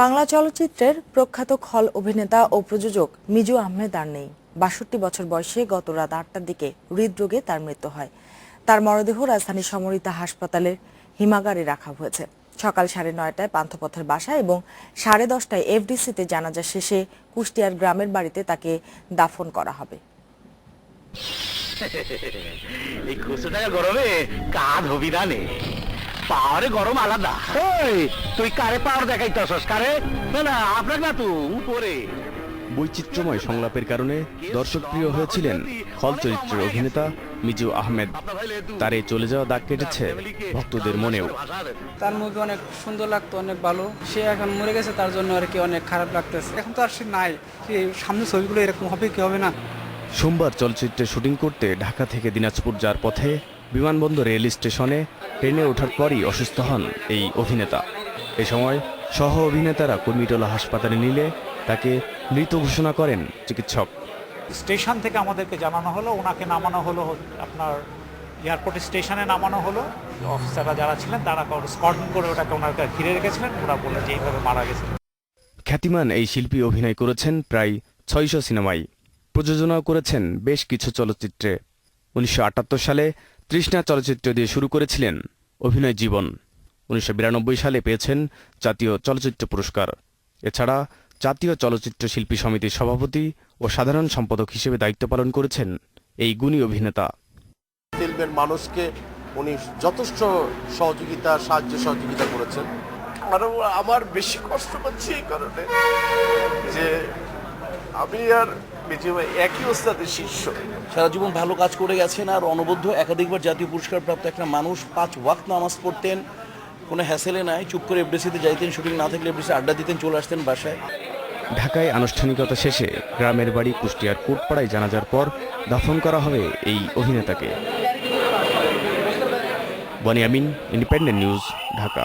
বাংলা চলচ্চিত্রের প্রখ্যাত খল অভিনেতা ও প্রযোজক মিজু আহমেদ আর নেই। বাষট্টি বছর বয়সে গত রাত আটটার দিকে হৃদরোগে তার মৃত্যু হয়। তার মরদেহ রাজধানী সমরিতা হাসপাতালের হিমাগারে রাখা হয়েছে। সকাল সাড়ে নয়টায় পান্থপথের বাসা এবং সাড়ে দশটায় এফডিসিতে জানাজা শেষে কুষ্টিয়ার গ্রামের বাড়িতে তাকে দাফন করা হবে। এই গরমে কাজ হবি না। পাওয়ারে গরম আলাদা। ওই তুই কারে পাওয়ার দেখাইতেছস কারে? না না আপনার না তুই উপরে। বৈচিত্র্যময় সংলাপের কারণে দর্শকপ্রিয় হয়েছিলেন খল চরিত্রের অভিনেতা মিজু আহমেদ। তার এই চলে যাওয়া দাগ কেটেছে ভক্তদের মনেও। তার মুভি অনেক সুন্দর লাগতো অনেক ভালো। সে এখন মরে গেছে তার জন্য আর কি অনেক খারাপ লাগতেছে। এখন তো আর সে নাই। সামনে ছবিগুলো এরকম হবে কি হবে না? সোমবার চলচ্চিত্রে শুটিং করতে ঢাকা থেকে দিনাজপুর যাওয়ার পথে বিমানবন্দর রেল স্টেশনে ট্রেনে ওঠার পরই অসুস্থ হন এই অভিনেতা। এ সময় সহ অভিনেতারা কর্মীটোলা হাসপাতালে নিলে তাকে মৃত ঘোষণা করেন চিকিৎসক। স্টেশন থেকে আমাদেরকে জানানো হলো ওনাকে নামানো হলো আপনার এয়ারপোর্ট স্টেশনে নামানো হলো। অফিসাররা যারা ছিলেন তারা স্কর্ডন করে ওটাকে ওনাকে ঘিরে রেখেছিলেন। ওরা বলে যে এইভাবে মারা গেছে। খ্যাতিমান এই শিল্পী অভিনয় করেছেন প্রায় ছয়শো সিনেমায়। প্রযোজনাও করেছেন বেশ কিছু চলচ্চিত্রে। উনিশশো আটাত্তর সালে তৃষ্ণা চলচ্চিত্র দিয়ে শুরু করেছিলেন অভিনয় জীবন। উনিশশো বিরানব্বই সালে পেয়েছেন জাতীয় চলচ্চিত্র পুরস্কার। এছাড়া জাতীয় চলচ্চিত্র শিল্পী সমিতির সভাপতি ও সাধারণ সম্পাদক হিসেবে দায়িত্ব পালন করেছেন এই গুণী অভিনেতা। ফিল্মের মানুষকে উনি যথেষ্ট সহযোগিতা, সাহায্য সহযোগিতা করেছেন। আর আমার বেশি কষ্ট পাচ্ছি এই কারণে যে আমি আর একই ওস্তাদের শিষ্য। সারা জীবন ভালো কাজ করে গেছেন আর অনবদ্য একাধিকবার জাতীয় পুরস্কার প্রাপ্ত একটা মানুষ পাঁচ ওয়াক্ত নামাজ পড়তেন কোনো হ্যাসেলে নাই চুপ করে এফডিসিতে যাইতেন শুটিং না থাকলে এফডিসি আড্ডা দিতেন চলে আসতেন বাসায়। ঢাকায় আনুষ্ঠানিকতা শেষে গ্রামের বাড়ি কুষ্টিয়ার কোটপাড়ায় জানাজার পর দাফন করা হবে এই অভিনেতাকে। Boni Amin independent News Dhaka.